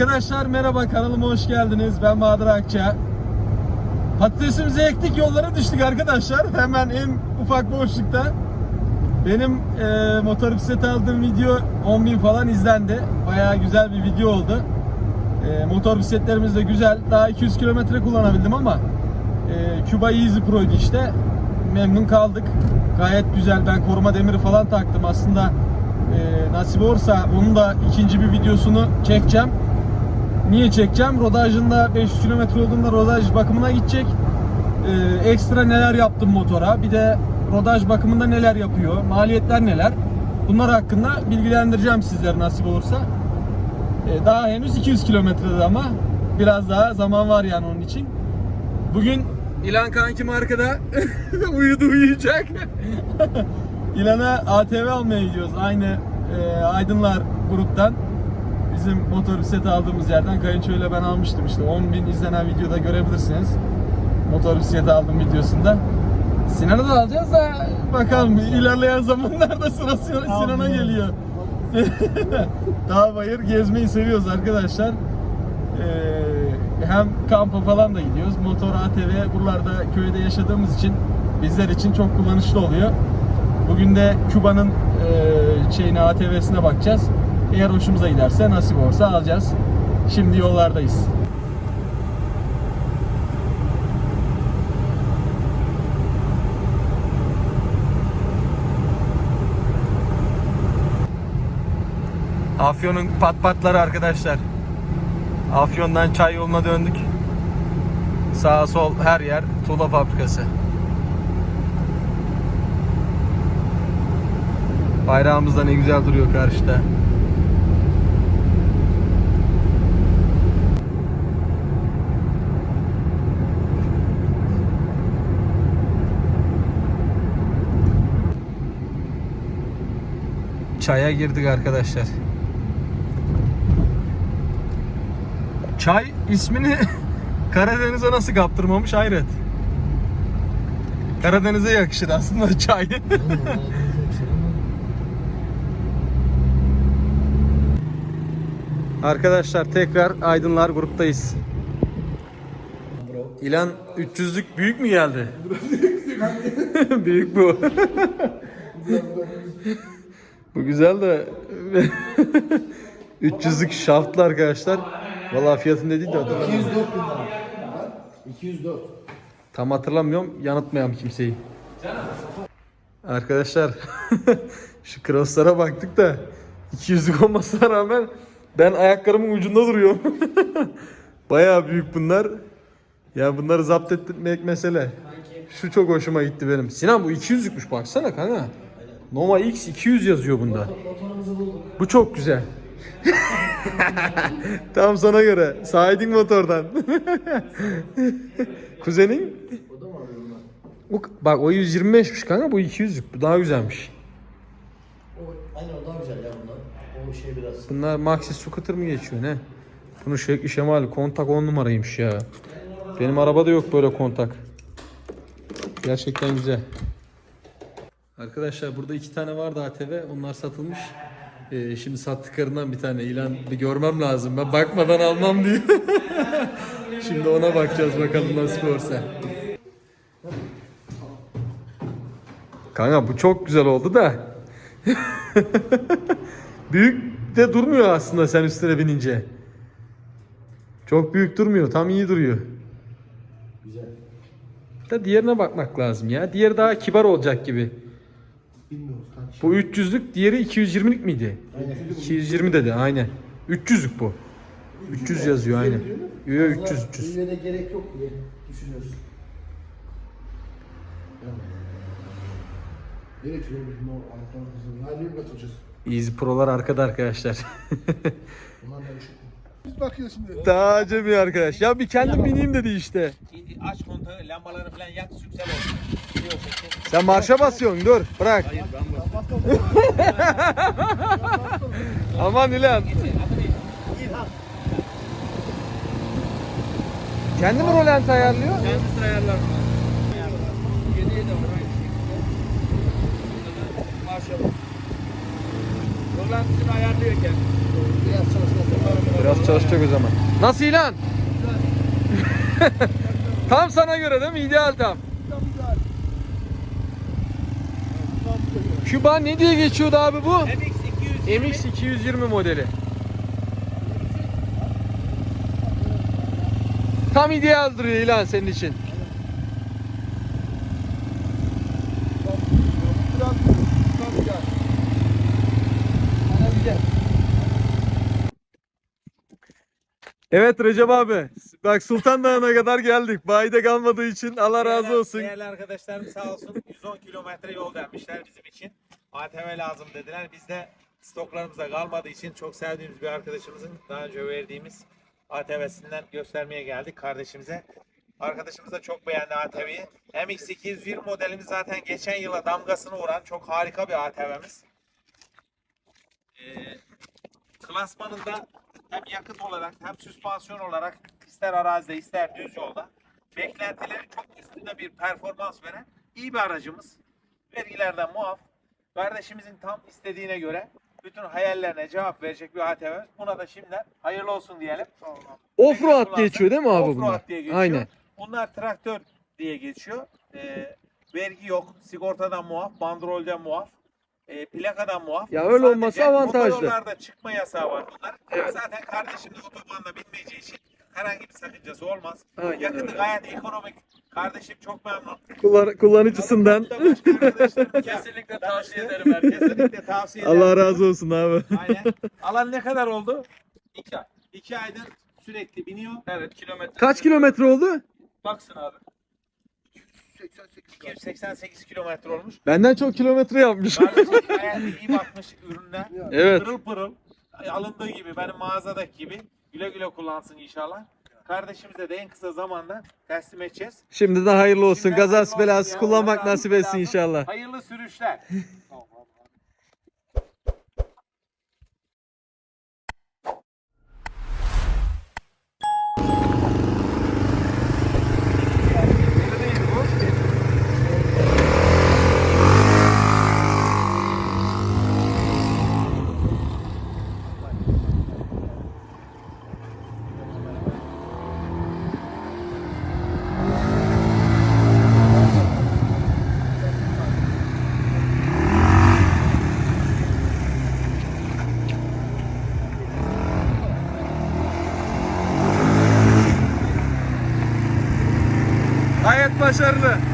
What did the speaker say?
Arkadaşlar merhaba kanalıma hoş geldiniz. Ben Bahadır Akça. Patatesimizi ektik yollara düştük arkadaşlar. Hemen en ufak boşlukta. Benim e, motor bisiklet aldığım video 10.000 falan izlendi. Bayağı güzel bir video oldu. E, motor bisikletlerimiz de güzel. Daha 200 kilometre kullanabildim ama e, Cuba Easy Pro'ydu işte. Memnun kaldık. Gayet güzel. Ben koruma demiri falan taktım. Aslında e, nasip olursa onun da ikinci bir videosunu çekeceğim. Niye çekeceğim? Rodajında 500 kilometre olduğunda rodaj bakımına gidecek. Ee, ekstra neler yaptım motora. Bir de rodaj bakımında neler yapıyor. Maliyetler neler. Bunlar hakkında bilgilendireceğim sizleri nasip olursa. Ee, daha henüz 200 kilometrede ama biraz daha zaman var yani onun için. Bugün İlan kankim arkada uyudu uyuyacak. İlan'a ATV almaya gidiyoruz. Aynı e, Aydınlar gruptan bizim motor bisikleti aldığımız yerden kayınçoyla ben almıştım işte 10.000 izlenen videoda görebilirsiniz. Motor bisikleti aldım videosunda. Sinan'ı da alacağız da bakalım ilerleyen zamanlarda sıra Sinan- Sinan'a geliyor. Dağ bayır gezmeyi seviyoruz arkadaşlar. Ee, hem kampa falan da gidiyoruz. Motor ATV buralarda köyde yaşadığımız için bizler için çok kullanışlı oluyor. Bugün de Küba'nın e, şeyine ATV'sine bakacağız. Eğer hoşumuza giderse nasip olursa alacağız. Şimdi yollardayız. Afyon'un pat patları arkadaşlar. Afyon'dan çay yoluna döndük. Sağ sol her yer tuğla fabrikası. Bayrağımız da ne güzel duruyor karşıda. Çaya girdik arkadaşlar. Çay ismini Karadeniz'e nasıl kaptırmamış hayret. Karadeniz'e yakışır aslında çay. Arkadaşlar tekrar Aydınlar gruptayız. İlan 300'lük büyük mü geldi? büyük bu. Bu güzel de 300'lük şaftlı arkadaşlar. Vallahi fiyatını dedi de hatırlamıyorum. 204 bin lira. 204. Tam hatırlamıyorum. Yanıltmayalım kimseyi. Arkadaşlar şu crosslara baktık da 200'lük olmasına rağmen ben ayaklarımın ucunda duruyorum. Bayağı büyük bunlar. Ya bunları zapt etmek mesele. Şu çok hoşuma gitti benim. Sinan bu 200'lükmüş baksana kanka. Nova X 200 yazıyor bunda. Motorumuzu bulduk. Bu çok güzel. Tam sana göre. Saydın motordan. Kuzenin? O da mı bunlar? O, bak o 125'miş kanka bu 200'lük. Bu daha güzelmiş. O, aynen o daha güzel ya bunlar. O şey biraz. Bunlar Maxi Scooter mı geçiyor ne? Bunun şekli şemali kontak 10 numaraymış ya. Benim arabada yok böyle kontak. Gerçekten güzel. Arkadaşlar burada iki tane vardı ATV. Onlar satılmış. Ee, şimdi sattıklarından bir tane ilan bir görmem lazım. Ben bakmadan almam diyor. şimdi ona bakacağız bakalım nasıl olursa. Kanka bu çok güzel oldu da. Büyük de durmuyor aslında sen üstüne binince. Çok büyük durmuyor. Tam iyi duruyor. Güzel. Da diğerine bakmak lazım ya. Diğeri daha kibar olacak gibi. Bilmiyoruz kaç. Bu 300'lük, diğeri 220'lik miydi? Aynen. 220 dedi aynen. 300'lük bu. 300 yazıyor aynen. Yok 300 300. Büyüye de gerek yok diye düşünüyorsun. Nereye çıkıyor bizim o ayaklar kızım? Nereye götüreceğiz? Easy Pro'lar arkada arkadaşlar. Bunlar da. Biz bakıyoruz şimdi. Daha acemi arkadaş. Ya bir kendim bineyim dedi işte. Aç kontağı, lambaları falan yak, süksel olsun. Sen marşa basıyorsun dur bırak. Hayır ben bastım. Aman İlan. Kendi mi rolanti ayarlıyor? Kendisi ayarlar. De oraya. Maşallah. Rolantisini ayarlıyor kendisi. Biraz çalışmasın. Biraz çalışacak o zaman. Nasıl ilan? tam sana göre değil mi? İdeal tam. Küba ne diye geçiyordu abi bu? MX200 MX 220 modeli. Tam ideal duruyor ilan senin için. Evet Recep abi. Bak Sultan Dağı'na kadar geldik. Bayide kalmadığı için Allah razı Değerli- olsun. Değerli arkadaşlarım sağ olsun 110 kilometre yol vermişler bizim için. ATV lazım dediler. Biz de stoklarımızda kalmadığı için çok sevdiğimiz bir arkadaşımızın daha önce verdiğimiz ATV'sinden göstermeye geldik kardeşimize. Arkadaşımız da çok beğendi ATV'yi. MX220 modelimiz zaten geçen yıla damgasını vuran çok harika bir ATV'miz. Ee, klasmanında hem yakıt olarak hem süspansiyon olarak ister arazide ister düz yolda beklentileri çok üstünde bir performans veren iyi bir aracımız. Vergilerden muaf. Kardeşimizin tam istediğine göre bütün hayallerine cevap verecek bir ATV. Buna da şimdiden hayırlı olsun diyelim. Offroad geçiyor değil mi abi Offroad bunlar? diye geçiyor. Aynen. Bunlar traktör diye geçiyor. Ee, vergi yok, sigortadan muaf, bandrolden muaf, e, plakadan muaf. Ya öyle olması avantajlı. Motorlarda çıkma yasağı var bunlar. Zaten kardeşim de otobanda binmeyeceği için herhangi bir sakıncası olmaz. Aynen Yakıtı öyle. gayet ekonomik. Kardeşim çok memnun. Kullan- kullanıcısından. Kesinlikle tavsiye ederim herkese. Kesinlikle tavsiye ederim. Allah razı olsun abi. Aynen. Alan ne kadar oldu? İki ay. İki aydır sürekli biniyor. Evet kilometre. Kaç kilometre oldu? Baksın abi. 288 kilometre olmuş. Benden çok kilometre yapmış. Kardeşim gayet iyi bakmış ürününe. Evet. Pırıl pırıl. Alındığı gibi benim mağazadaki gibi. Güle güle kullansın inşallah. Kardeşimize de en kısa zamanda teslim edeceğiz. Şimdi de hayırlı olsun. Şimdiden hayırlı olsun belası ya. kullanmak Kazası nasip etsin inşallah. Hayırlı sürüşler. başarılı.